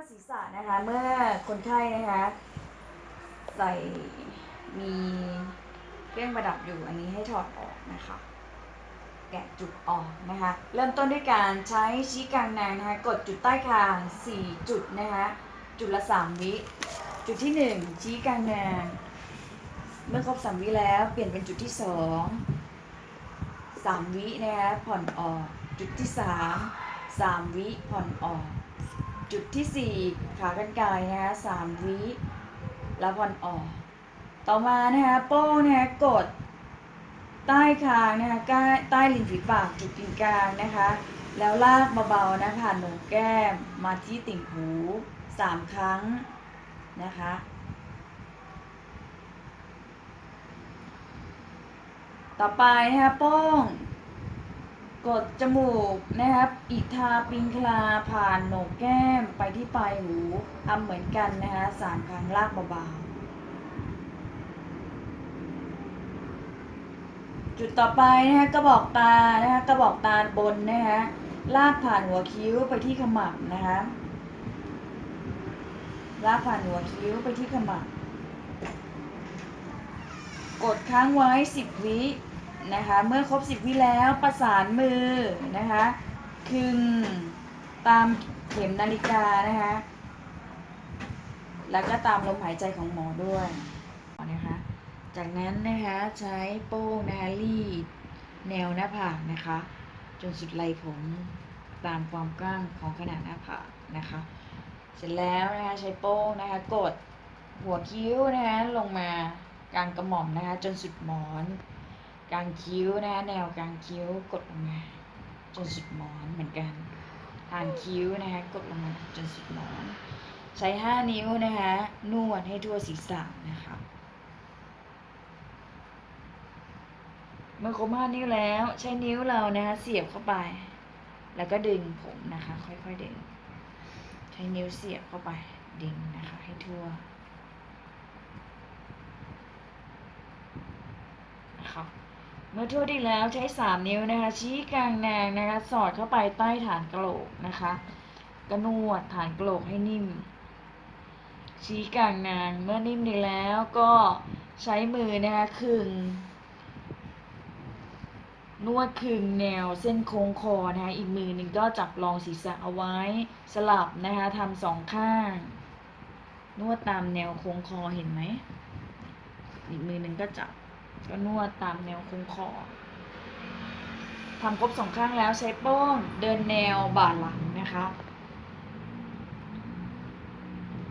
วดศีรษะนะคะเมื่อคนไข้นะคะใส่มีเครื่องประดับอยู่อันนี้ให้ถอดออกนะคะแกะจุดออกนะคะเริ่มต้นด้วยการใช้ชี้กลางนางนะคะกดจุดใต้คาง 4 จุดนะคะจุดละ 3 วิจุดที่ 1 ชี้กลางนางเมื่อครบ 3 วิแล้วเปลี่ยนเป็นจุดที่ 2 3 วินะคะผ่อนออกจุดที่ 3 3 วิผ่อนออก จุดที่ 4 ขากรรไกรนะคะ3วิแล้วผ่อนออก ต่อมานะคะโป้งนะคะกด ใต้คางนะคะใต้ใต้ริมฝีปากจุดกึ่งกลางนะคะ แล้วลากเบาๆนะผ่านโหนกแก้มมาที่ติ่งหูสามครั้งนะคะต่อไปนะคะโป้ง กดจมูกนะครับอิทาปิงคลาผ่านโหนกแก้มไปที่ปลายหูทำเหมือนกันนะคะสามครั้งลากเบาๆ จุดต่อไปนะคะกระบอกตานะคะกระบอกตาบนนะคะลากผ่านหัวคิ้วไปที่ขมับนะคะลากผ่านหัวคิ้วไปที่ขมับ กดค้างไว้10วิ นะคะ เมื่อครบ 10 วิแล้วประสานมือนะคะคึงตามเข็มนาฬิกานะคะ แล้วก็ตามลมหายใจของหมอด้วยนะคะ จากนั้นนะคะใช้โป้งนะคะรีดแนวหน้าผากนะคะ จนสุดไหล่ผมตามความกว้างของขนาดหน้าผากนะคะ เสร็จแล้วนะคะใช้โป้งนะคะกดหัวคิ้วนะคะลงมากลางกระหม่อมนะคะ จนสุดหมอน กลางคิ้วนะคะแนวกลางคิ้วกดลงมาจนสุดหมอนเหมือนกันหางคิ้วนะคะกดลงมาจนสุดหมอน ใช้ 5 นิ้วนะคะนวดให้ทั่วศีรษะนะคะเมื่อครบห้านิ้วแล้วใช้นิ้วเรานะคะเสียบเข้าไป แล้วก็ดึงผมนะคะ ค่อยๆดึง ใช้นิ้วเสียบเข้าไปดึงนะคะ ให้ทั่วนะคะ เมื่อทั่วดีแล้วใช้สามนิ้วนะคะ ชี้กลางแนงนะคะ สอดเข้าไปใต้ฐานกระโหลกนะคะกระนวดฐานกระโหลกให้นิ่ม ชี้กลางนางเมื่อนิ่มดีแล้วก็ใช้มือนะคะคึง นวดคึงแนวเส้นโค้งคอนะคะอีกมือหนึ่งก็จับรองศีรษะเอาไว้สลับนะคะทำสองข้าง นวดตามแนวโค้งคอเห็นไหมอีกมือหนึ่งก็จับ ก็นวดตามแนวโค้งคอทำครบสองข้างแล้วใช้โป้งเดินแนวบ่าหลังนะคะ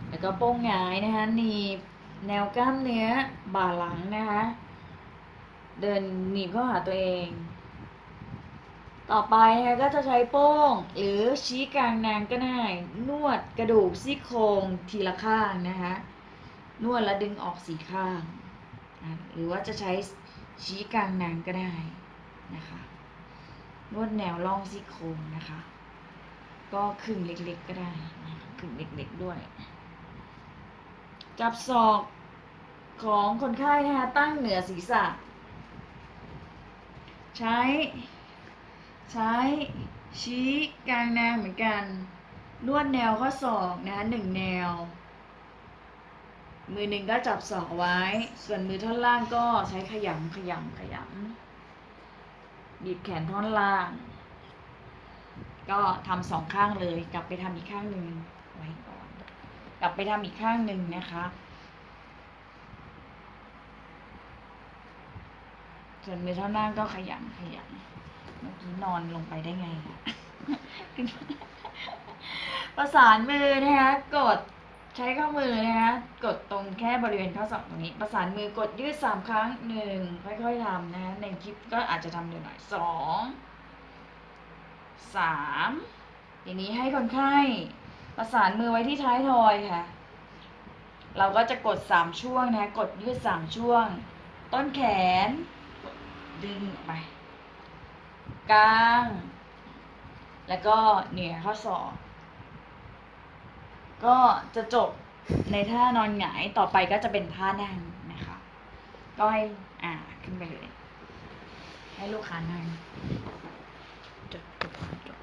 แล้วก็โป้งหงายนะคะหนีบแนวกล้ามเนื้อบ่าหลังนะคะ เดินหนีบเข้าหาตัวเอง ต่อไปนะคะก็จะใช้โป้ง หรือชี้กลางนางก็ได้ นวดกระดูกซี่โครงทีละข้างนะคะ นวดแล้วดึงออกสี่ข้าง นะหรือว่าจะใช้ชี้กลางนางก็ได้นะคะนวดแนวร่องซี่โครงนะคะ ก็ครึ่งเล็กๆก็ได้นะคะครึ่งเล็กๆด้วย จับศอกของคนไข้นะคะตั้งเหนือศีรษะ ใช้ ใช้ชี้กลางนางเหมือนกันนวดแนวข้อศอกนะคะหนึ่งแนว มือหนึ่งก็จับศอกไว้ ส่วนมือท่อนล่างก็ใช้ขยำขยำขยำบีบแขนท่อนล่าง ก็ทำสองข้างเลย กลับไปทำอีกข้างหนึ่งไว้ก่อน กลับไปทำอีกข้างหนึ่งนะคะ ส่วนมือท่อนล่างก็ขยำขยำเมื่อกี้นอนลงไปได้ไงอะประสานมือนะคะกด ช้ข้อมือนะคะ กดตรงแค่บริเวณข้อศอกตรงนี้ ประสานมือกดยืดสามครั้งหนึ่งค่อยๆทำนะคะในคลิปก็อาจจะทำเร็วหน่อยสองสามทีนี้ให้คนไข้ประสานมือไว้ที่ท้ายทอยค่ะ เราก็จะกดสามช่วงนะ กดยืดสามช่วง ต้นแขน ดึงออกไป กลาง แล้วก็เหนือข้อศอก ก็จะจบในท่านอนหงายต่อไปก็จะเป็นท่านั่งนะคะ ก็ให้อ่าขึ้นไปเลย ให้ลูกค้านั่งจบจบ